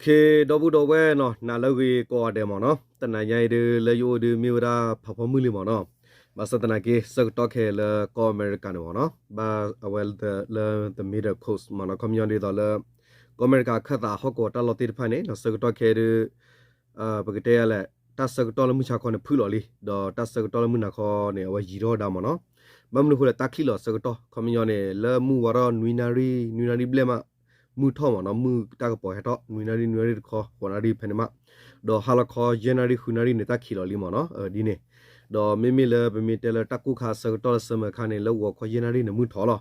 เคดอบุดอเวเนาะนาลกีกอเดมอเนาะตะนายายเดเลโยเดมิวดาพะพอมือลิมอเนาะบาสตนาเกสกตอเคเลกออเมริกันมอเนาะบาอเวลเดเลเดมิดโคสมอเนาะคอมยูนิตี้ดอเลกอเมริกาคตาฮอกอตลอติดพะเนเนาะสกตอเคเดเอ่อปกเตยละตัสกตอลมุชาคอเนพุลอลิดอตัสกตอลมุนาคอเนอวยีรอดามอเนาะบำลุคุละตักคิลอสกตอคอมยูนิเลมูวารอนวินารีวินารีเบลมา มือท่อมอนมือตากระป๋อเฮตอมือนารีนวรีคอขวานารีเพนมาดอฮาลคอเยนารีคุนารีเนตาขีลอลิมอเนาะเออดีเนดอเมมิเลเปมิเตลตักกูคาเซกตอลเสมอคาเนลวอคอเยนารีเนมือท่อลอ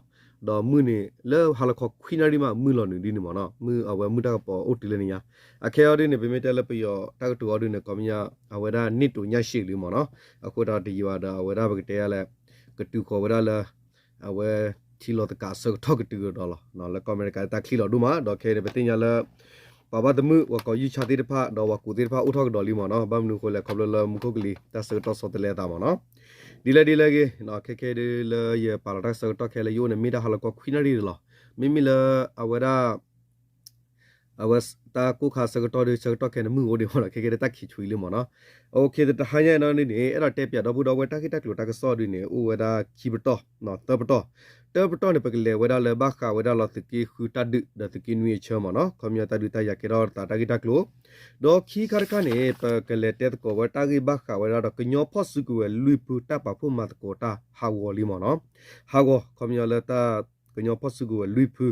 ดอมือนี่เลฮาลคอคุนารีมามือลอนึงดีเนมอเนาะมือเอาไว้มือตากระป๋ออุติเลเนียอะเคอดิเนเปมิเตลปยอตักตูอดิเนกอมยาเอาไว้ดานิตุญาชิลิมอเนาะอะโคดาดีวาดาเอาไว้ดาบกเตยละกตูขอไว้ดาละเอาไว้ ချီလောတကဆောက်ထောက်ကတူတော့လောနော်လဲကောမရကတာခီလောဒူမာတော့ခဲတဲ့ပတင်ညာလဲပပဒမှုဝကောယူချတိတဖတော့ဝကူတိတဖဥထောက်တော်လီမနော်ဘမ်နုခိုလဲခေါပလလမုခုကလီတဆောက်တော့ဆောတလဲတာမနော်ဒီလေဒီလေကေနော်ခဲခဲဒီလေရပါလာတက်ဆောက်တော့ခဲလေယိုနေမိတာဟလကောခွိနရီလောမိမိလေအဝဲဒါ အဝစတာကုခါစကတော့ဒီစကတော့ခဲနမှုဟိုဒီဟောခဲခဲတက်ခီချွေလီမနော်โอเคတဟန်ရနော်နေအဲ့တော့တက်ပြတော့ဘူးတော့ဝဲတက်ခိတက်လို့တက်ဆော့ဒီနေဥဝဲဒါခီဘတော့နော်တဘတော့တဘတော့နေပကလေဝဲဒါလေဘခါဝဲဒါလောတကီခူတဒဒတကီနွေချမနော်ကွန်မြူတာဒူတရကေတော့တာတကိတက်လို့ဒေါ်ခီခါကနေပကလေတက်ကိုဝဲတာဂီဘခါဝဲဒါတော့ကညောဖော့စုကိုလူပူတပ်ပါဖို့မတ်ကိုတာဟာဝလီမနော်ဟာဝကွန်မြူလတာကညောဖော့စုကိုလူပူ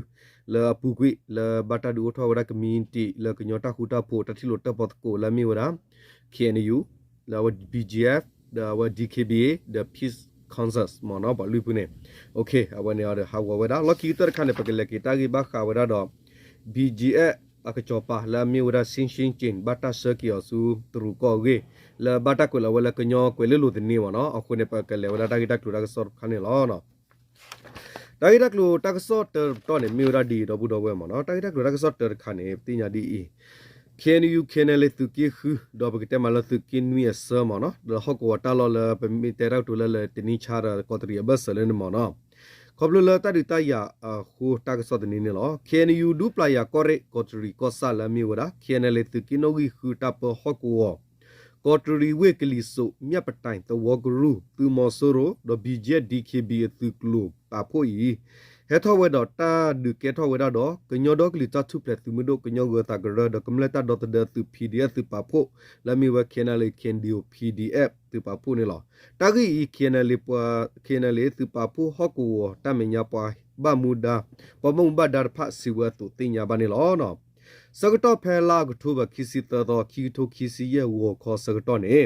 လာပူကွိလာဘတာဒူထောဝရကမင်းတီလာကညောတာခူတာဖို့တတိလို့တပ်ပတ်ကိုလာမီဝရာ KNU la wa BGF the wa DKBA the peace consensus mo no ba lu pu ne okay awa ne ada ha wa da lo ki tar khan ne pakele ki ta gi ba kha wa da do BGF aka chopa la mi wa sin sin chin bata sa ki su tru ko ge la bata ko la wa la ka nyo ko le lu de ni mo no aku ne pakele wa da ta gi ta tu da ka sor khan ne lo no တာဂိတက်လိုတက်ဆော့တော့နေမြူရာဒီတော့ဘူးတော့ဝဲမနော်တာဂိတက်လိုတက်ဆော့တခါနေတင်ညာဒီ KNU KNL သူကိခူတော့ဘကတမလသူကိနွေဆမနော်ဒဟကဝတာလောလပမီတဲရောက်တူလလတနီချာရကောတရီဘဆလန်မနော်ခေါပလလတရီတယာခူတက်ဆော့တနေနေလော KNU ဒူပလာယာကောရဲကောတရီကောဆာလမီဝရာ KNL သူ ကိနိုဂီခူတပ်ဟကဝကောတရီဝေကလီဆိုမြတ်ပတိုင်တဝဂရူသူမောဆိုရိုဒဘီဂျက် DKB သူကလူပါဖို့ဤဟဲထောဝဲတော့တာဒုကေထောဝဲတော့ကညောတော့ကလီတထုပလက်သူမတို့ကညောဂတာဂရဒကမလတာဒေါ်တဒသူ PDF သူပါဖို့လမီဝခဲနာလေကန်ဒီယို PDF သူပါဖို့နေလောတာဂီခဲနာလေပွာခဲနာလေသူပါဖို့ဟော့ကူတမညာပွာဘမူဒါပမုံဘဒါဖတ်စီဝတ်သူတင်ညာပါနေလောနော် စကတော့ဖဲလာကထုဘခီစီတတော်ခီထိုခီစီရဲ့ဝခေါ်စကတော့နေ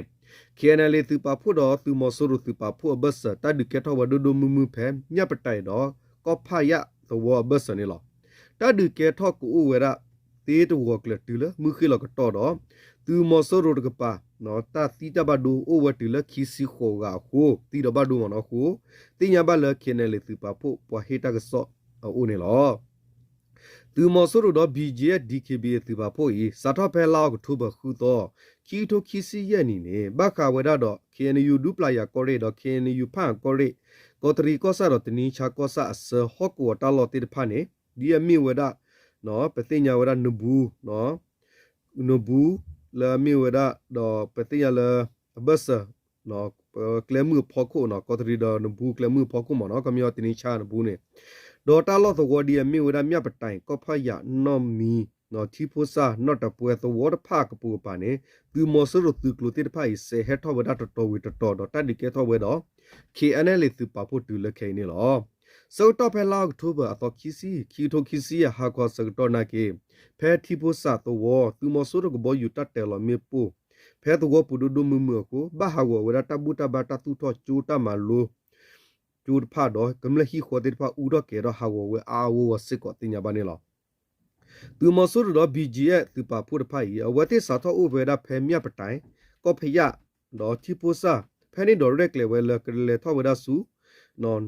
KNL သူပါဖို့တော့သူမဆိုရသူပါဖို့ဘတ်စတဒုကေထောဝဒဒမမဖဲမြပတိုင်တော့ကောဖာယသဝဘတ်စနေလောတဒုကေထောကူဝရတေတဝကလတူလမှုခိလကတော့တော့သူမဆိုရတကပါနော်တာတီတဘဒူအိုဝတူလခီစီခိုကခိုတီတဘဒူမနော်ခိုတင်ညာဘလ KNL သူပါဖို့ပွာဟေတကဆော့အိုနေလော သူမဆိုရတော့ BJ DKB သူပါဖို့ဤစာထဖဲလောက်ထုဘခုတော့ခီထိုခီစီရဲ့နီနေဘခဝရတော့ KNU ဒူပလာယာကော်ရီတော့ KNU ဖန်ကော်ရီကောတရီကောဆာတော့တနီချာကောဆာအစဟော့ကောတာလော်တိဖာနေဒီအမီဝဒနော်ပတိညာဝဒနဘူးနော်နဘူးလာမီဝဒတော့ပတိညာလာဘဆာနော်ကလမှုဖော်ခုနော်ကောတရီတော့နဘူးကလမှုဖော်ခုမနော်ကမြောတနီချာနဘူးနေ ဒေါ်တာလော့သဝဒီအမီဝဒမြတ်ပတိုင်ကောဖယာနော်မီနော်တီဖိုစာနော်တပွဲသဝဒဖာကပူပါနေသူမောဆရသူကလိုတိတဖိုင်ဆေဟက်ထောဝဒတတော်ဝီတတော်တော့တတ်ဒီကေထောဝဲတော့ KNL သူပါဖို့တူလခဲနေလောစောတော့ဖဲလောက်ထိုးပါတော့ခီစီခီထိုခီစီဟာကောစကတော့နာကေဖဲတီဖိုစာတော့ဝသူမောဆရကဘောယူတတ်တယ်လောမေပူဖဲတော့ပူဒုဒုမမကိုဘာဟာဝဝရတဘူတဘာတသူတော့ကျူတမလို ကျူဖာတော့ကမလဟီခိုတေဖာဦးတော့ကေတော့ဟာဝဝအာဝဝစစ်ကောတင်ညာပါနေလောသူမဆိုးတော့ BG ရဲ့သူပါဖို့တဖိုင်အဝတ်တိစာတော့ဥဝဲတာဖဲမြတ်ပတိုင်ကောဖယတော့တီပိုစာဖဲနေတော့ရက်လေဝဲလကလေထောဝဒဆူနော်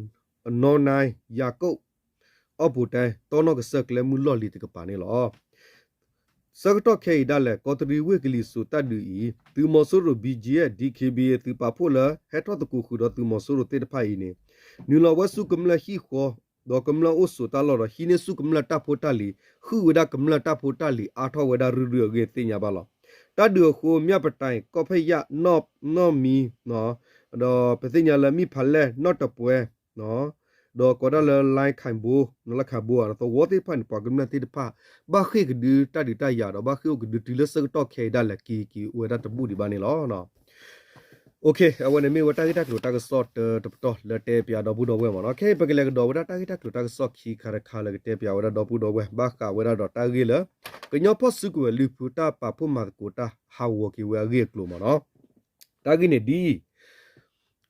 နော်နိုင်ယာကုတ်အဘူတိုင်တောနောကဆက်ကလေမူလော်လီတကပါနေလောစကတော့ခေဒါလေကောတရီဝေကလီဆူတတ်ဒူဤသူမဆိုးရ BG ရဲ့ DKB ရဲ့သူပါဖို့လဟက်တော့တကူခုတော့သူမဆိုးရတေတဖိုင်နေ နူလဝဆုကမလဟီခောဒေါ်ကမ္လအိုဆူတာလော်ဟိနေစုကမ္လတာဖိုတာလီခူဝဒကမ္လတာဖိုတာလီအာထောဝဒရူရဂေတင်ညာပါလောတဒူခိုမြပတိုင်ကောဖယနော့နော့မီနော်ဒေါ်ပသိညာလမီဖလဲနော့တပွဲနော်ဒေါ်ကောဒလလိုင်းခိုင်ဘူနလခဘူအရတော့ဝတိဖန်ပကမ္လတိတဖဘာခိကဒူတဒီတရတော့ဘာခိကဒူတီလစကတော့ခေဒါလကီကီဝဒတဘူဒီဘာနေလောနော် Okay awan me wata kita tu tak sort tu to le te pia do bu do we mo no okay pagile do wata ta kita tu tak sort khi khara kha le te pia wata do bu do we ba ka wata do ta gi le ke nyo pho su ku lu pu ta pa phu ma ko ta ha wo ki we gi klo mo no ta gi ne di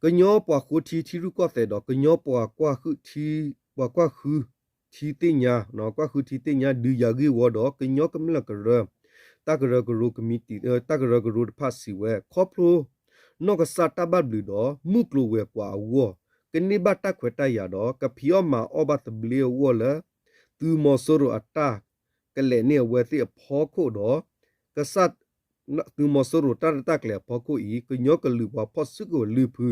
ke nyo po khu thi thi ru ko te do ke nyo po kwa khu thi po kwa khu thi ti nya no kwa khu thi ti nya du ya gi wo do ke nyo kam la ka ra ta ka ra ka ru committee ta ka ra ka ru pha si we kho pro နော့ကစာတဘတ်ဘလူတော့မုကလိုဝဲကွာဝေါကနိဘတ်တခွေတရတော့ကဖီယောမာအဘတ်ဘလီဝေါလသူမောဆိုရအတာကလေနေဝဲတိဖောခုတော့ကဆတ်သူမောဆိုရတရတကလေဖောခုဤကညောကလူဘဖောစုကိုလူဖူ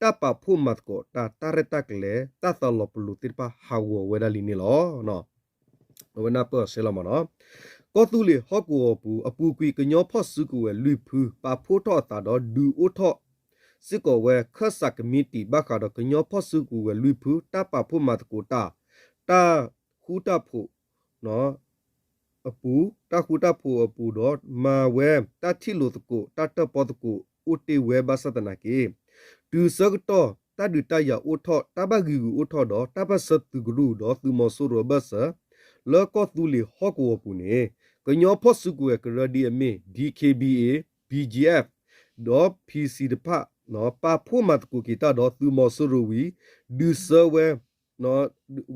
တပဖုမတ်ကိုတာတရတကလေတသလပလူတိပဟာဝဝဲဒလီနေလောနော်ဝနာပဆဲလမနော် ကောတူလေဟော့ကိုပူအပူကွီကညောဖော့စုကိုဝဲလူဖူပါဖိုးထော့တာတော့ဒူအိုထော့စစ်ကိုဝဲခတ်ဆက်ကမီတီဘခါတော့ကညောဖော့စုကိုဝဲလူဖူတပါဖိုးမတ်ကိုတာတာခူတာဖို့နော်အပူတခူတာဖို့အပူတော့မာဝဲတတိလို့တကိုတတပေါ်တကိုဥတေဝဲဘာစတနာကေဒူစကတော့တဒူတရအိုထော့တဘဂီကိုအိုထော့တော့တပစတ်ဂရုတော့သူမဆိုရဘဆာလောကတူလီဟော့ကိုပူနေ ကညောဖော့စုကွယ်ကရဒီအမေ DKBA BGF ဒေါ် PC တဖနော်ပါဖို့မတ်ကူကီတာဒေါ်သူမောဆရဝီဒူဆဝဲနော်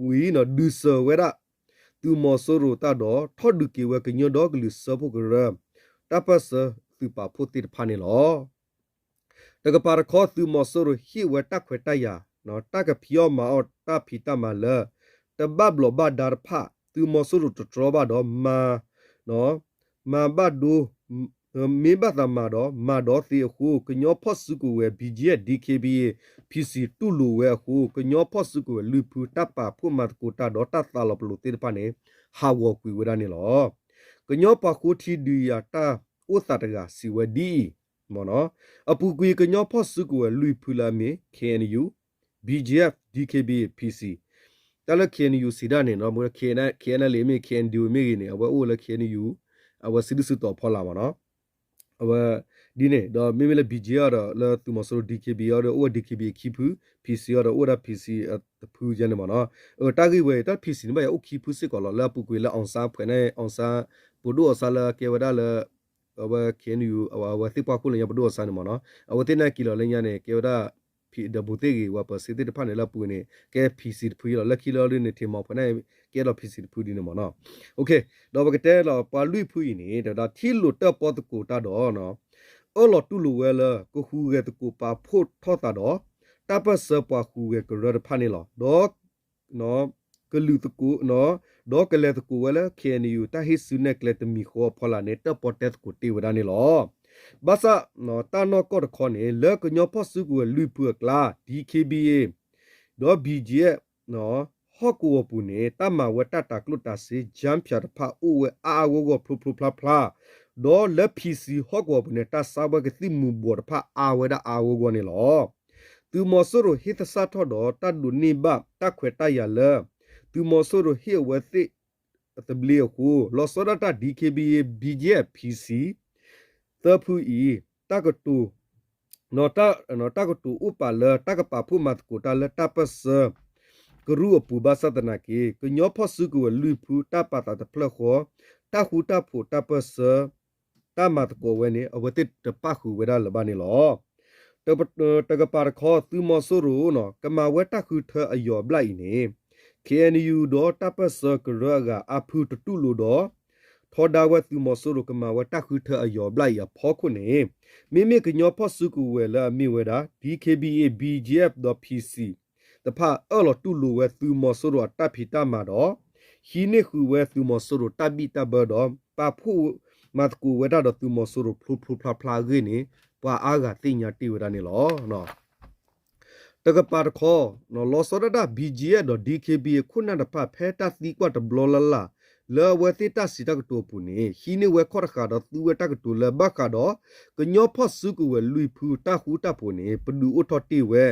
ဝီနော်ဒူဆဝဲရာသူမောဆရတာဒေါ်ထော်ဒူကီဝဲကညောဒေါ်ကလူဆဖို့ကရတပတ်ဆသူပါဖို့တိဖာနေလောတကပါရခေါ်သူမောဆရဟီဝဲတက်ခွဲတရနော်တကဖီယောမာအော်တဖီတမလာတဘဘလဘဒါဖာသူမောဆရတထရဘဒေါ်မာ နော်မာဘတ်ဒူမေဘတ်သမတော့မာတော့စီအခုကညောဖော့စုကိုဝဲ BGF DKB PC တူလူဝဲအခုကညောဖော့စုကိုလူဖူတပ်ပါဖုမတ်ကိုတာတော့တတ်တာလပလူတေပနေဟာဝကွေဝဒနေလောကညောပါခုတီဒီယာတာဥသတကစီဝဒီမောနော်အပူကွေကညောဖော့စုကိုလူဖူလာမေ KNU BGF DKB PC တလ KNU စီဒနေနော်မเคန KN လေးမေ KNU မေနေအဝအိုလ KNU အဝစစ်စစ်တော့ဖော်လာပါနော်အဝဒီနေတော့မေမေလ BG ရတော့လသူမဆို DKB ရတော့ OR DKB ခိဖူ PC ရတော့ OR PC တဖူးကျနေမနော်အတာဂိဝဲတ PC နေမရ OK ဖူစစ်ကောလလပူကွေလအောင်စားဖွနေအောင်စားပူဒိုဆာလကေဝဒါလအဝ KNU အဝတိပခုလရပဒိုဆာနေမနော်အဝတိနကီလလညနေကေဝဒါ ဖီဒဘူတေကြီးဝပစီတေတဖာနေလပူနေကဲ PC တဖူရလက်ခီလော်နေတီမောဖနေကဲတော့ PC တဖူဒီနေမနော်โอเคတော့ဘကတဲလောပါလွိဖူနေဒါထီလိုတက်ပေါ်တကူတာတော့နော်အော်လော်တူလူဝဲလကိုခူရဲ့တကူပါဖို့ထောတာတော့တပတ်စပွားခူရဲ့ကရဖာနေလောတော့နော်ကလူတကူနော်ဒေါကလေတကူဝဲလ KNU တဟိစုနက်ကလေတမီခေါ်ဖလာနေတပေါ်တက်ကူတီဝဒနေလော ဘာသာနော်တာနော်ကော့ခေါနေလကညောဖဆုကူလူပူကလာ DKBA ဒေါ် BGF နော်ဟော့ကိုပူနေတမဝတတကလုတစီဂျမ်ဖြတ်ဖာအိုဝအာဝဂောဖလူဖလူဖလာဖလာဒေါ်လက် PC ဟော့ကိုပူနေတဆာဘကတိမူဘောဖာအာဝဒအာဝဂောနေလောသူမောဆရဟိတဆာထောဒတဒုနိဘတခွေတရလသူမောဆရဟိဝသိတဘလီကိုလောဆရတာ DKBA BGF PC တဖူဤတကတူနော်တနော်တကတူဥပလတကပဖုမတ်ကိုတလတပစကရူအပူဘာစတနာကေကညောဖဆုကိုလူဖူတပတာတဖလခောတခုတဖူတပစတမတ်ကိုဝဲနေအဝတိတပခုဝဲရလဘနေလောတပတကပါခောသူမဆူရူနော်ကမဝဲတခုထအယောဘလိုက်နေ KNU တော့တပစကရကအ ဖူတတူလို့တော့ထောဒါဝတ်သူမဆူရကမဝတခုထအယောဘလိုက်ရဖောခုနေမိမိကညောဖောစုကူဝဲလာမိဝဲတာ DKBA BGF.PC တဖာအော်လတူလူဝဲသူမဆူရတဖီတမှာတော့ဟီနေခုဝဲသူမဆူရတဘီတဘတော့ပဖူမတ်ကူဝဲတာတော့သူမဆူရဖလူဖလူဖလာဖလာဂိနေပွာအားကတိညာတိဝဲတာနေလောနော်တကပါတခေါ်နော်လောစောဒတာ BGA တော့ DKB ခုနတဖဖဲတာစီကွတ်ဘလောလလာ လောဝတိတစီတကတိုပူနေဟီနေဝခေါ်ခါတော့သူဝတကတိုလဘခါတော့ကညောဖော့စုကူဝလူဖူတခူတပူနေပဒူအထော်တီဝဲ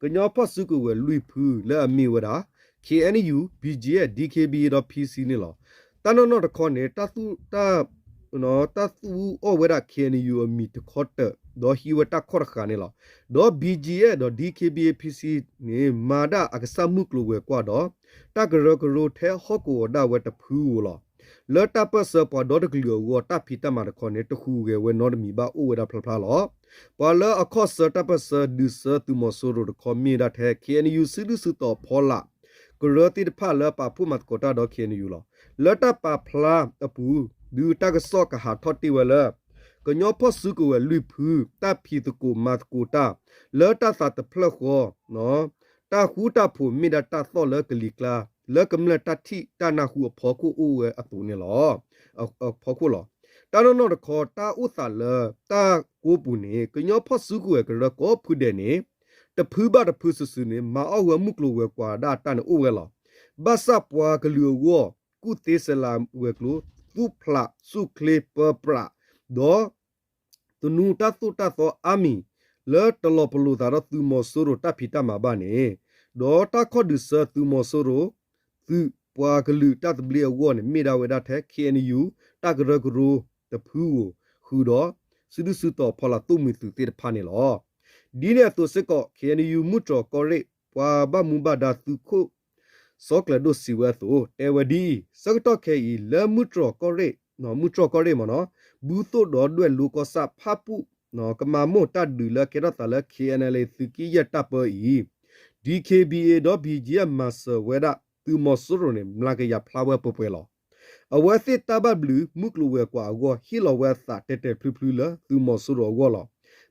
ကညောဖော့စုကူဝလူဖူလဲအမီဝဒါ KNU BGA DKB တော့ PC နေလောတန်တော့တခေါ်နေတသူတ နော်တသူအဝရ KNU အမီတခေါ်တဲ့ဒေါ်ဟီဝတာခေါ်ခါနေလောဒေါ် BGA ဒေါ် DKB PC နေမာဒအကဆမှုကလိုဝဲကွာတော့တကရကရိုထဲဟော့ကိုဒါဝဲတဖူးလောလော်တာပစပေါ်ဒေါ်တကလီဝတာဖီတမတခေါ်နေတခုကဝဲနော်ဒမီဘာအိုဝဲဒါဖလဖလာလောပေါ်လာအခော့ဆတာပစဒူဆတူမဆိုရိုခေါ်မီဒါထဲ KNU စဒူစတော့ဖောလာကရတိတဖလာပါဖုမတ်ကိုတာတော့ KNU လောလော်တာပါဖလာအပူ ဒူတကဆော့ကဟာထော်တီဝဲလာကညောဖော့စုကိုဝဲလူဖူတပ်ဖီတကိုမတ်ကိုတာလော်တာသတ်ဖလခောနော်တာခူတာဖူမိဒတာသောလကလီကလာလကမလတတိတာနာဟုဖောခုအိုဝဲအတူနေလောဖောခုလောတာနောနောတခောတာဥသလတာကိုပူနေကညောဖော့စုကိုဝဲကရကောဖူတဲ့နေတဖူးပါတဖူးဆူဆူနေမအောဝဲမှုကလိုဝဲကွာဒါတန်အိုဝဲလောဘာစပွားကလီဝကုတေဆလာဝဲကလို သူဖလာစုကလေပပရာဒေါ်တနူတတုတသောအာမီလေတလပလူသာရသူမဆူရတဖီတမဘာနေဒေါ်တခေါ်ဒုဆသူမဆူရသူပွားကလူတတ်ဘလီဝနေမိဒါဝဒတဲ့ KNU တကရဂရူတဖူးဟူတော့စုဒုစုတော့ဖလာတုမီသူတေဖာနေလောဒီနေသူစကော KNU မှုတော်ကောရိပွာဘမူဘဒါသူခု စောကလဒိုစီဝဲသူတေဝဒီစကတော့ခဲဤလမှုတော်ကောရိနော်မှုတော်ကောရိမနော်ဘူးတို့တော်တွဲလူကောစဖပုနော်ကမာမိုတတ်ဒူလကေရတလ KNL သူကီယတပဤ DKBA တော့ BGM မဆဝဲဒသူမဆရနေမလာကရဖလာဝဲပပွဲလောအဝဲစစ်တဘဘလူမုကလဝဲကွာကောဟီလဝဲသာတက်တက်ဖလူဖလူလသူမဆရကောလော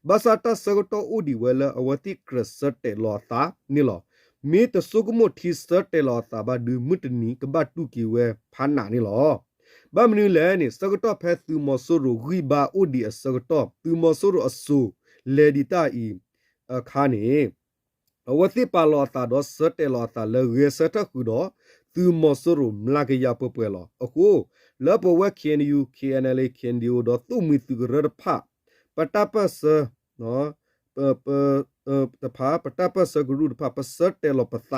ဘာသာတဆကတော့ဥဒီဝဲလအဝတိကရစတဲ့လောသာနီလော မေတဆုကမထီစတဲ့လောသာဘဒူမုတနီကဘတုကီဝဲဖာနာနီလောဘာမနူလဲနေစကတော့ဖဲသူမဆရဂီဘာဥဒီအစကတော့သူမဆရအဆူလေဒီတာဤအခါနေအဝတိပါလောတာတော့စတဲ့လောတာလေရေစတခုတော့သူမဆရမလာကရပပွဲလောအခုလပဝဲ KNU KNL KNDO တော့သူမီသူရဖပတပစနော် ပပတဖာပတပစဂရုတဖာပစတဲ့လောပသ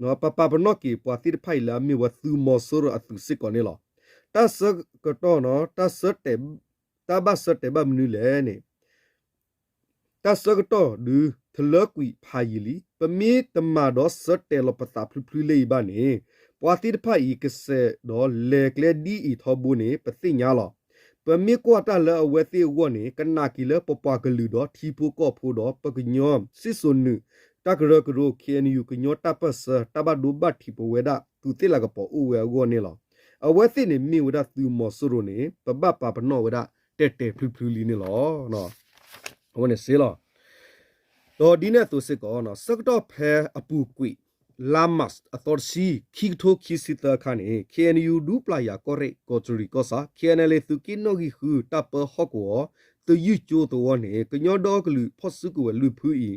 နော်ပပပနော့ကီပွာတိဖိုင်လာမီဝသူမဆရအသူစစ်ကောနေလောတဆကတော့နော်တဆတဲ့တဘဆတဲ့ဘမနူလဲနေတဆကတော့ဒူထလကွီဖာယီလီပမီတမတော့စတဲ့လပတာဖလူဖလူလေးပါနေပွာတိတဖိုင်ကစတော့လေကလေဒီအထောဘူးနေပသိညာလော ပမီကွာတလအဝဲသေးဝနေကနာကီလပပကလူတော့ထီဖူကောဖူတော့ပကညောစစ်စွန်နုတကရကရို KNU ကညောတပစတဘဒုဘတ်ထီပဝဲဒါသူတိလာကပေါ်ဥဝဲဝနေလောအဝဲသိနေမိဝဒသူမော်ဆရိုနေပပပပနောဝဒတက်တက်ဖလူဖလူလီနေလောနော်ဟိုနေစေလောတော့ဒီနဲ့သူစစ်ကောနော်စကတော့ဖဲအပူကွိ လာမတ်အတော်စီခိထိုခိစီတခါနေ KNU ဒူပလာယာကောရဲကိုချရီကောစာ KNL သူကိနိုဂီဟူတပ်ပဟော့ကောသူယူချိုတော်နေကညောတော့ကလူဖော့စုကိုလူဖူးဤ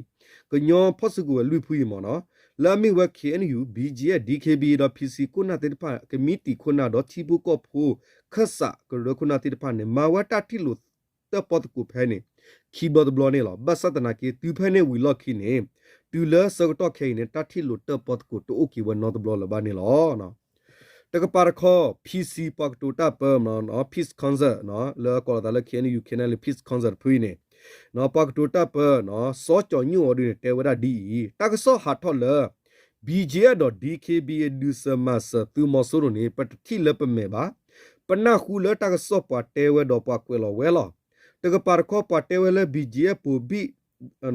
ကညောဖော့စုကိုလူဖူးဤမော်နော်လာမီဝက် KNU BGA DKB တော့ PC ခုနာတေတဖာကမီတီခုနာတော့ချီဘူးကောဖိုခဆာကရခုနာတေတဖာနေမဝတာတီလို့တပတ်ကိုဖဲနေ keyboard ဘလောနေလောဘတ်စတနာကေ တူဖဲနေဝီလော့ခိနေတူလစကတော့ခဲနေတတိလို့တပတ်ကိုတိုအိုကီဝနော့ဘလောလဘာနေလောနော်တကပါရခော PC ပတ်တူတာပမ်နော် Peace Concert နော်လောကောဒါလ KNU KNL Peace Concert ဖွေးနေနော်ပတ်တူတာပနော်စောချောညိုအဒီတေဝဒဒီတကဆောဟာထော်လ bj.dkb dusamas tu mosoro ne pat thi lep me ba pana khu le ta so pa tewe do pa kwe lo we lo te ka par kho pa tewe le bj pu bi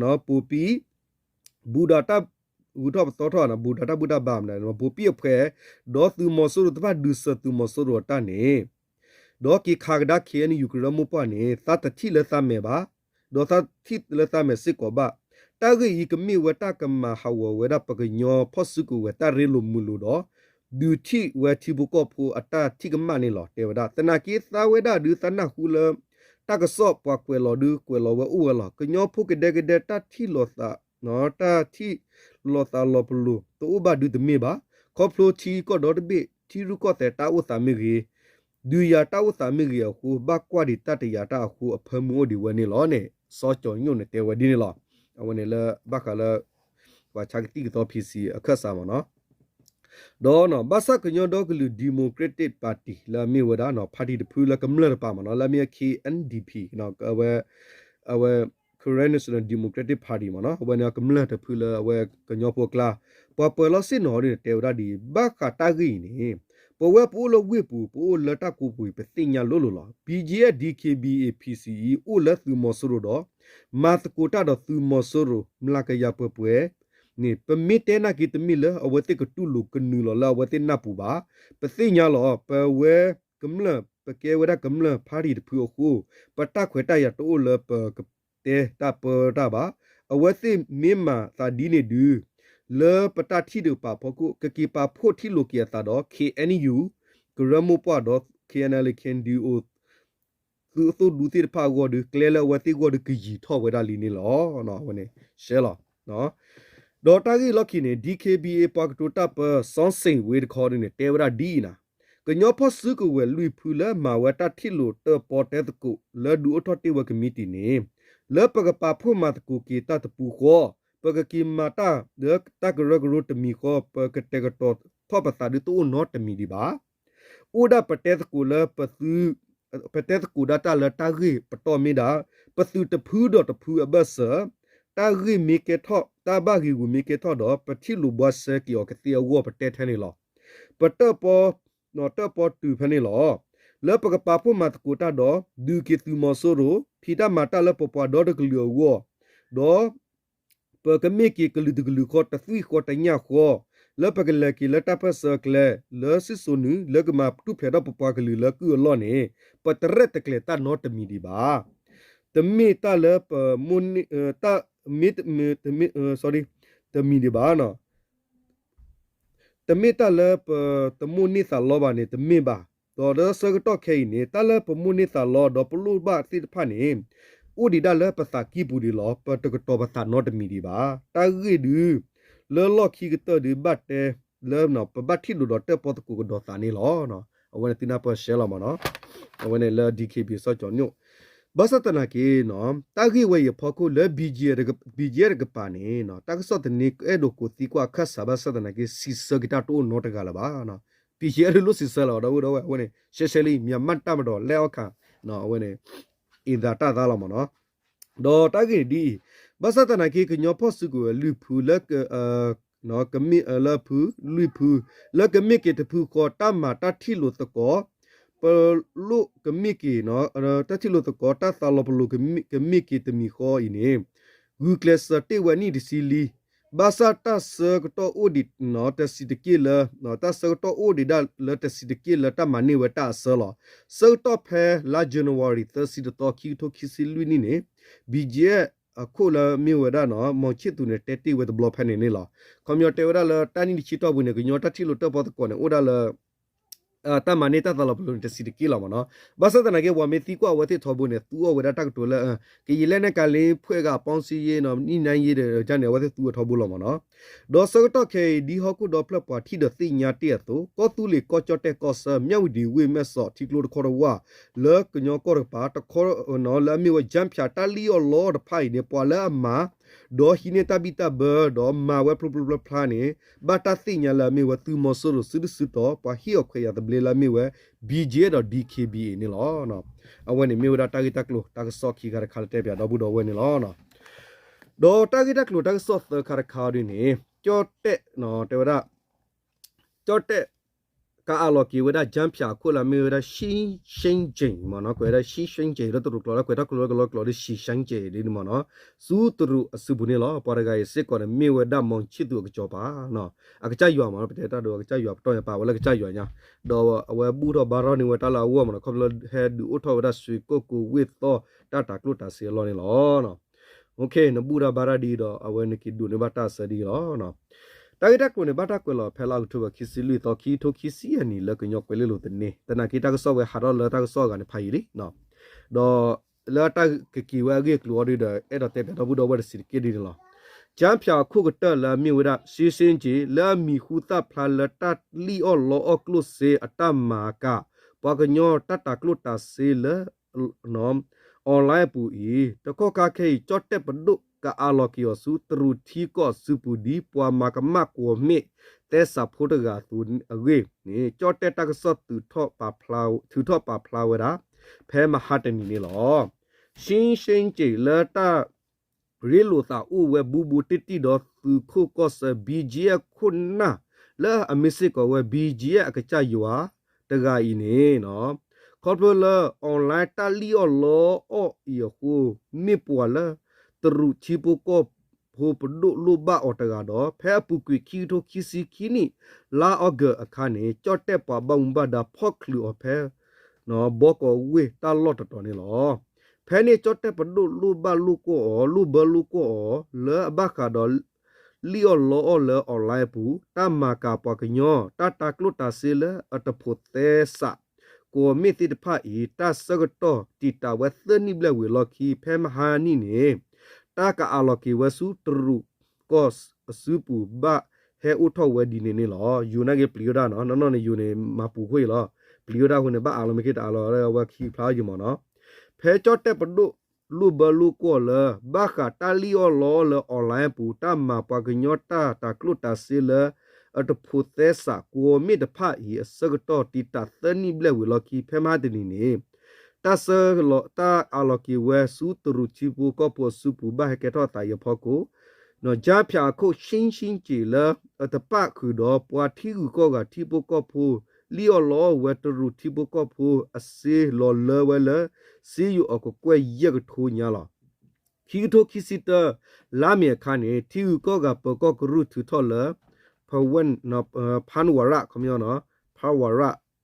no pu pi buddha ta ဦးတော့တော်တော်နော်ဘူဒတာဘူဒဘာမနော်ဘူပြဖဲဒေါ်သူမဆူရတပါဒုစသူမဆူရတာနေဒေါ်ကီခါကဒါခေနီယူကရမပနေသတ်တိလက်သမဲပါဒေါ်သတိလက်သမဲစစ်ကောပါတာဂီကမီဝတာကမဟာဝဝဒပကညောဖောစုကူဝတာရေလိုမူလိုတော့ဒူတီဝတီဘုကောဖူအတာတိကမနီလောတေဝဒတနာကိသာဝဒဒူသနာခုလတကဆော့ပွားကွယ်လောဒူကွယ်လောဝဥဝလောကညောဖုကဒေကဒေတတိလောသာ နော်တာတီလောတာလောပလူတူဘာဒူတမေဘာခေါပလိုချီကောဒေါ်ဘေတီရူကောတဲ့တာဝသမေကြီးဒူယာတာဝသမေကြီးခုဘကွာဒီတတယာတာခုအဖမှုဒီဝနေလောနေစောကြောညုံနေတဲဝဒီနေလောအဝနေလဘခလာဝါချကတိကတော့ PC အခက်စားမနော်ဒေါ်နော်ဘာစကညောဒေါကလူဒီမိုကရက်တစ်ပါတီလာမီဝဒါနော်ပါတီတဖူလာကမလပါမနော်လာမီ KNDP နော်အဝဲအဝဲ Korean National Democratic Party မနော်ဝနကမလတဖူလာဝဲကညောပိုကလာပပလစင်နော်ရတေဝဒါဒီဘခတာဂီနေပဝဲပိုလဝေပူပိုလတကူပူပသိညာလို့လို့လား BGA DKBA PCE အိုလသူမဆရတော့မတ်ကိုတာတော့သူမဆရမလာကရပပွဲနေပမီတဲနာကီတမီလအဝတိကတူလူကနူလလာဝတိနပူပါပသိညာလောပဝဲကမလပကေဝဒကမလဖာရီတဖူခုပတခွေတရတိုလပ တဲတပတာပါအဝတိမင်မာသာဒီနေဒူလေပတတိဒပါဖကုကကီပါဖို့တိလိုကီယာတာတော့ KNU ဂရမပွားတော့ KNL can do သူသူဒူတိဖာဂေါ်ဒကလဲလဝတိဂေါ်ဒကကြီးထောဝဲဒါလီနေလောနော်ဝနေရှဲလောနော်ဒေါ်တာကြီးလော်ကီနေ DKBA ပါကတိုတပ်ဆွန်စိန်ဝေဒခေါ်နေတေဝရာဒီနာကညောဖဆုကဝဲလူဖူလာမဝတာတိလိုတပေါ်တဲ့တကုလဒူအထော်တီဝကမီတီနေ လပကပါဖို့မတ်ကူကီတတ်ပူခေါ်ပကကီမာတာဒက်တကရဂရုတမီခေါ်ပကတေကတောထောပတာဒီတူနော့တမီဒီပါဥဒပတဲ့တကူလပသူပတဲ့တကူဒတာလတာဂီပတော်မီဒါပသူတဖူးတော့တဖူးအဘဆာတာဂီမီကေထောတာဘဂီဝမီကေထောတော့ပတိလူဘဆကီယောကတိယောပတဲ့ထဲနေလောပတပေါ်နော်တပေါ်တူဖနေလောလပကပါဖို့မတ်ကူတာတော့ဒူကီတူမဆိုရို ဖီတာမတာလပပဒေါ်တကလျောဝတော့ပကမေကီကလူဒဂလူခေါ်တသွီခေါ်တညာခေါ်လပကလကီလတပစကလလစစ်ဆုနုလကမတုဖေရပပကလူလကူလောနေပတရတကလတနောတမီဒီပါတမီတလပမွန်တမီတမီတမီ sorry တမီဒီပါနော်တမီတလပတမွန်နိသလောပါနေတမီပါ တော်ရစကတော့ခဲနေတလပမွန်နိသလောတော့ပလူပါတိဖာနေဥဒီဒါလပစာကီပူဒီလောပတကတော့ပစာနော့တမီဒီပါတာဂီဒူလောလောခီကတဒီဘတ်တဲလောနော်ပဘတ်တီလူတော့တက်ပေါ်တကူကတော့စာနေလောနော်အဝနတိနာပရှဲလာမနော်အဝနလာ DKB ဆော့ကြောညိုဘာစတနာကေနော်တာဂီဝေရဖခုလ BG ရက BG ရကပါနေနော်တာကဆော့တနေအဲ့ဒိုကိုတီကွာခတ်ဆာဘာစတနာကေစီစဂီတာတိုနော့တကလာပါနော် PG ရလို့စီဆလာတော့တော့ဝနရှဲရှဲလေးမြန်မာတမတော်လဲအခါနော်ဝနအင်ဒါတာသားလာမနော်ဒေါ်တာဂီဒီဘာစတနာကေကညောဖို့စုကိုလူဖူလက်အာနော်ကမိအလဖူလူဖူလကမိကေတဖူကိုတမတာထီလို့တကောပလုကမိကေနော်တထီလို့တကောတသလပလုကမိကမိကေတမီခေါ်အင်းဂူကလစတေဝနီဒီစီလီ ဘာစာတဆကတော့အိုဒီနော်တစီတကီလနော်တဆကတော့အိုဒီဒါလတစီတကီလတမနီဝတာဆလဆတော့ဖဲလာဇန်နဝါရီသစီတော့ခီတိုခီစီလူနီနေဘီဂျေအခုလာမြေဝဒနော်မောချစ်သူနဲ့တက်တီဝဲဘလော့ဖက်နေနေလားကွန်ပျူတာဝဒလာတန်းနီချီတော့ဘူးနေကညောတတိလို့တော့ပေါ်တော့ကောနေဥဒါလာအာ တမနေတာတလပလုံးတစီတကီလာမနော်ဘာစတနာကေဝမေတီကွာဝတိထောဘူးနေသူဝဒတက်တူလာကေယလဲနဲ့ကလေးဖွဲ့ကပေါင်းစီရေးနော်နိနိုင်ရေးတဲ့ဂျန်နေဝတိသူထောဘူးလာမနော်ဒေါ်စကတော့ခေဒီဟခုဒေါ်ပလပွားထီဒသိညာတဲ့သူကောတူလီကောချတဲ့ကောဆမြောက်ဒီဝေမက်ဆော့တီကလိုခေါ်ဝါလောကညောကောရပါတခေါ်နော်လာမီဝဂျမ်ဖြာတလီယောလော်ဖိုင်နေပွာလာအမာ ဒေါ်ဟိနေတာဘီတာဘဒေါ်မာဝဲပလိုပလိုပလာနေဘာတာသိညာလာမီဝသူမဆရစစ်စစ်တော့ပွာဟီယောခွေရတဲ့ဘလေလာမီဝဲ BJ တော့ DKB နေလောနော်အဝဲနေမီဝဒတာဂီတက်လို့တာကဆော့ခီကရခါတဲ့ပြတော့ဘူးတော့ဝဲနေလောနော်ဒေါ်တာဂီတက်လို့တာကဆော့ခါရခါရင်းနေကြော့တဲ့နော်တေဝဒကြော့တဲ့ ကာအလော်ကီဝဒဂျမ်ဖြာခုလာမီဝဒရှင်းရှင်းဂျင်မနော်ကွယ်ရရှင်းရှင်းဂျင်ရတူကလောကွယ်တော့ကလောကလောကလောရှင်းရှင်းဂျင်ဒီမနော်စူတူရအစဘူးနေလောပေါ်ရဂိုင်စစ်ကောမီဝဒမောင်ချစ်သူကကြောပါနော်အကကြရွာမနော်ပတေတာတော့အကကြရွာတော့ရပါဝလကကြရွာညာတော့အဝဲဘူးတော့ဘာရောနေဝတလာဝမနော်ကဘလဟဲဒူအထောဝဒဆွေကိုကိုဝစ်တော့တတာကလုတာစီလောနေလောနော်โอเคနဘူရာဘာရာဒီတော့အဝဲနကိဒူနေဘတာစဒီလောနော် တိုင်တက်ကိုနေဘတာကွလောဖဲလောက်ထုဘခီစီလူတော့ခီထိုခီစီအနီလကညောကွလေလို့တနေတနာကီတာကဆော့ဝဲဟာတော့လတာကဆော့ကနေဖိုင်ရီနော်တော့လတာကကီဝဲကေကလော်ရီဒါအဲ့တော့တဲ့တော့ဘူးတော့ဝဲစီကီဒီလောဂျမ်ဖြာခုကတလာမြဝရစီစင်ကြီးလာမီခုတာဖလာလတတ်လီအော်လောအကလုစေအတမာကပကညောတတကလုတာစေလနောအွန်လိုင်းပူဤတကောကခေချော့တက်ပဒု ကအာလောကီယစုတရူထီကောစုပူဒီပွာမကမကောမေတဲဆာဖိုတဂါသူအဝေနေချော့တက်တကဆော့သူထော့ပါဖလာသူထော့ပါဖလာဝရာဖဲမဟာတနီနေလောရှင်းရှင်းကြည်လတာရီလိုတာဥဝဲဘူဘူတတီတော့သူခုကောဆဘီဂျီယခုနာလာအမစ်စစ်ကောဝဲဘီဂျီယအကကြယွာတဂါဤနေနော်ခေါ်ပလအွန်လိုင်းတလီအော်လောအော်ဤခုမိပွာလာ တရုချီပိုကောဖိုပဒုလူဘအော်တကတော့ဖဲပူကွီခီတိုခီစီခီနီလာအော့ဂအခါနေကြော့တက်ပွားဘုံဘဒါဖော့ကလူအဖဲနော်ဘောကောဝေတာလော့တတော်နေလောဖဲနေကြော့တက်ပဒုလူဘလူကိုလူဘလူကိုလဲဘခါတော့လီအော်လောအော်လဲအွန်လိုင်းပူတမကာပွားကညောတတကလုတာစီလအတဖို့သေးဆာကိုမီတိတဖာဤတဆကတော့တီတာဝဲသနိဘလဝေလော်ခီဖဲမဟာနီနေ တာကအလော်ကီဝဆူတရုကော့အစုပူဘဟဲဥထောဝဲဒီနေနေလောယူနာကေပလီယိုဒါနော်နော်နော်နေယူနေမပူခွေလောပလီယိုဒါဟိုနေဘအာလောမကေတာလောဝဲခီဖလာယူမနော်ဖဲချော့တက်ပဒုလူဘလူကိုလဘခတာလီယောလောလအွန်လိုင်းပူတမပကညောတာတာကလုတာစီလအတဖုသက်စာကိုမီတဖာဤအစကတော့တီတာသနိဘလဝီလော်ကီဖဲမဒနီနေ တဆာလောတာအလော်ကီဝဲစုတရုချီပူကောပစုပူဘဟကေတော့တာယဖောကိုနော်ကြဖြာခုရှင်းရှင်းကြည်လအတပခုတော့ပွားထီကူကောကထီပူကောဖူလီယောလောဝဲတရုထီပူကောဖူအစေလောလဝဲလစီယူအကိုကွဲရက်ထိုးညာလားခီတိုခီစီတလာမြေခါနေထီကူကောကပကောကရုထူထော်လဖဝန်နဖန်ဝရခမယောနော်ဖဝရ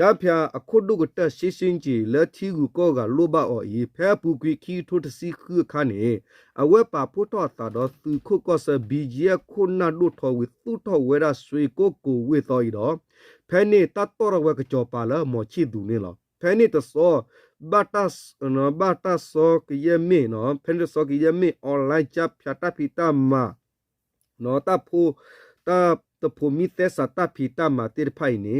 လာအော့ဂခါနေစစ်ကောရှိရှင်းကြီးအဝသူခိုကောဆဘီဂျေမောင်ချစ်သူတော့ခုရမဲတဘာထုကဖဝဲလအကကြရွာစီစင်းကြီးဤနော်အတရတက်လေနော်ဒိုဒိုမူမူဒေါ်တူလူခော့ဆစစ်ကောစီလလကိုကွဲ့နေတင်ညာပါနေလောကြဖျာအခုဒုကတရှိစင်းကြီးလက်ထီကူကောကလိုဘအော်ဤဖဲပူကွီခီထုတစီခုခါနေအဝဲပါဖို့တော့တာတော့သူခုကောဆဘီဂျီခုနာဒုထောဝီသူထောဝဲရာဆွေကိုကိုဝေတော်ဤတော့ဖဲနေတတ်တော်ဝဲကကြောပါလာမောချီသူနေလောဖဲနေတဆောဘတ်တာစနော်ဘတ်တာဆောကယမေနော်ဖဲနေဆောကယမေအွန်လိုင်းချပ်ဖြာတာဖီတာမာနော်တာဖိုတာတဖိုမီသက်စာတာဖီတာမာတိဖိုင်နေ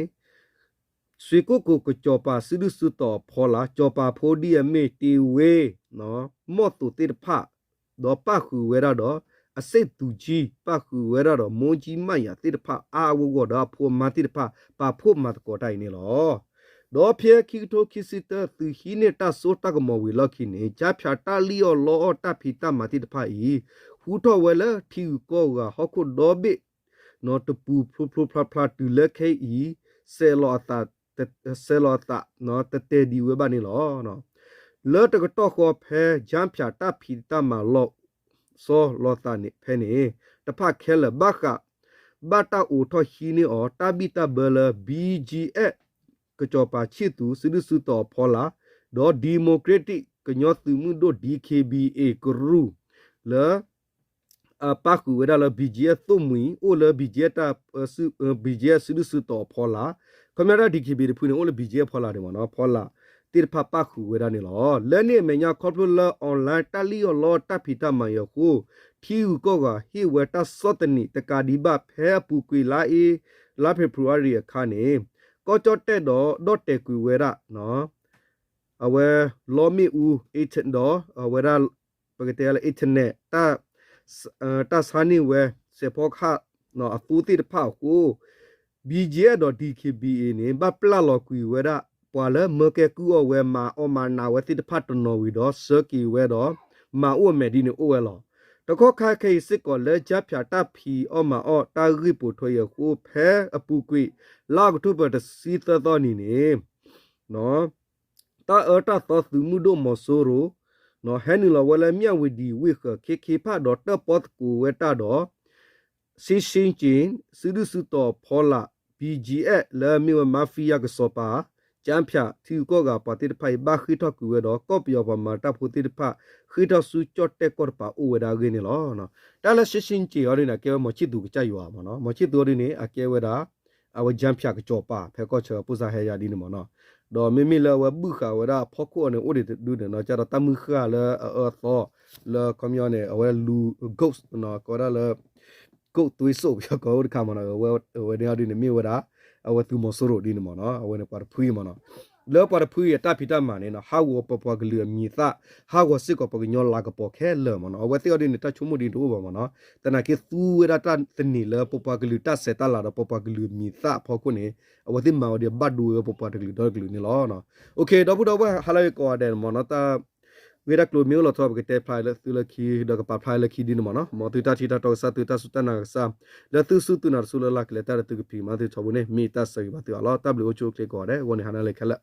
ဆွေကိုကိုကကြောပါစဒုစုတော်ဖောလာကြောပါဖိုဒီယမေတီဝေနော်မော့တူတိဖာတော့ပခုဝဲရတော့အစိတ်သူကြီးပခုဝဲရတော့မွန်ကြီးမရတိတဖအာဝကောတော့ဖိုမာတိတဖပါဖို့မတ်ကောတိုင်နေလောတော့ဖျက်ခိတိုခိစီတသူဟိနေတာဆိုတကမောဝီလခိနေချဖြာတလီယောလောတဖီတမာတိတဖာဤဟူတော်ဝဲလထီကောကဟခုဒောဘိနောတပူဖလဖလဖလဖလတူလက်ခေဤဆေလောတာ ဆေလောတာနော်တတေဒီဝဲဘာနေလောနော်လောတကတော့ခေါ်ဖဲဂျမ်ဖြာတဖီတမာလောစောလောတာနေဖဲနေတဖခဲလဘခဘတာဦးထဟီနီအော်တာဘီတာဘလ BGF ကကြောပါချစ်သူစဒုစုတော်ဖောလာဒေါ်ဒီမိုကရက်တစ်ကညောသူမှုတို့ DKBA ကရူလာအပကူဝဒါလ BGF သုံးမီအိုလ BGF တာစု BGF စဒုစုတော်ဖောလာ ခမရ DKB ဖူနေအိုလ BGF ဖောလာတယ်မနော်ဖောလာတိဖပခုဝေရနေလောလဲနေမညာကော်ပူလာအွန်လိုင်းတလီယောလောတဖီတမယခုထီယူကောကဟီဝတာစောတနီတကာဒီဘဖဲပူကွေလာအေလာဖေဖော်ဝါရီအခါနေကောချတ်တဲ့တော့ဒေါ်တေကွေဝေရနော်အဝဲလောမီဦးအစ်တော့အဝဲရပကတဲ့လေအစ်နဲ့တာတာဆာနီဝဲစေဖောခနော်အပူတိတဖောက် ကို BJ တော့ DKBA နေဘပလာလောကွေဝဲရပွာလမကကူအဝဲမာအမနာဝတိတဖတ်တနော်ဝီတော့စကီဝဲတော့မာအိုမဲဒီနေအိုဝဲလောတခေါခါခေစစ်ကောလဲကြဖြာတဖီအမအောတာဂိပူထွေယခုဖဲအပူကွိလောက်ထုပတစီသတော်နီနေနော်တာအတာသသူမှုဒိုမဆိုရိုနော်ဟဲနီလဝဲလဲမြဝဒီဝိခခေခေဖတ်တော့တပတ်ကူဝဲတာတော့ စီရှင်ချင်းစဒုစုတော်ဖောလာ BGF လာမီဝမာဖီယာကစောပါကျမ်းဖြာသူကောကပါတိတဖိုင်ဘာခိထကူဝဲတော့ကော့ပြောပါမာတပ်ဖို့တိတဖခိထဆူချတ်တက်ကောပါဥဝဒါဂင်းလောနော်တာလရှရှင်ချီရနေကဲမချစ်သူကကြရွာမနော်မချစ်သူရနေအကဲဝဲတာအဝဂျမ်ဖြာကကြောပါဖဲကောချေပူဇာဟဲယာဒီနမနော်တော့မိမိလဝဘုခဝဒါဖောက်ကိုနေဥဒဒူနော်ကြတော့တမှုခလာအောသောလာကမြနေအဝဲလူ ghost နော်ကောရလာ ကုတ်သွေးဆုပ်ရကောဒီကမနော်ဝဲဝဲနေဒီနေမြေဝဒါအဝဲသူမဆိုရိုဒီနမနော်အဝဲနေပါဖွေးမနော်လောပါဖွေးရတပိတမနေနော်ဟာဝပပကလူမီသဟာဝစစ်ကပကညောလာကပခဲလောမနော်အဝဲသေဒီနေတချုံမဒီတို့ပါမနော်တနကေသူဝရတတနီလပပကလူတဆက်တလာတော့ပပကလူမီသဖောကုနေအဝတိမောဒီဘတ်ဒူပပကလူတော့ကလူနေလောနော်โอเคတော့ဘူးတော့ဘဟာလိုက်ကောတဲ့မနော်တာ ဝေရကလိုမျိုးလို့တော့ကတဲ့ဖလိုက်သူလခီတော့ကပါဖလိုက်ခီဒီနမနော်မောတူတာတီတာတော့စတူတာစတနာဆာလသူစုတူနာဆူလလကလေတာတူကပီမာတူချဘုန်မီတာဆေဘာတူအလောတဘလူချိုကလေကောတဲ့ဝန်ဟနာလေခလက်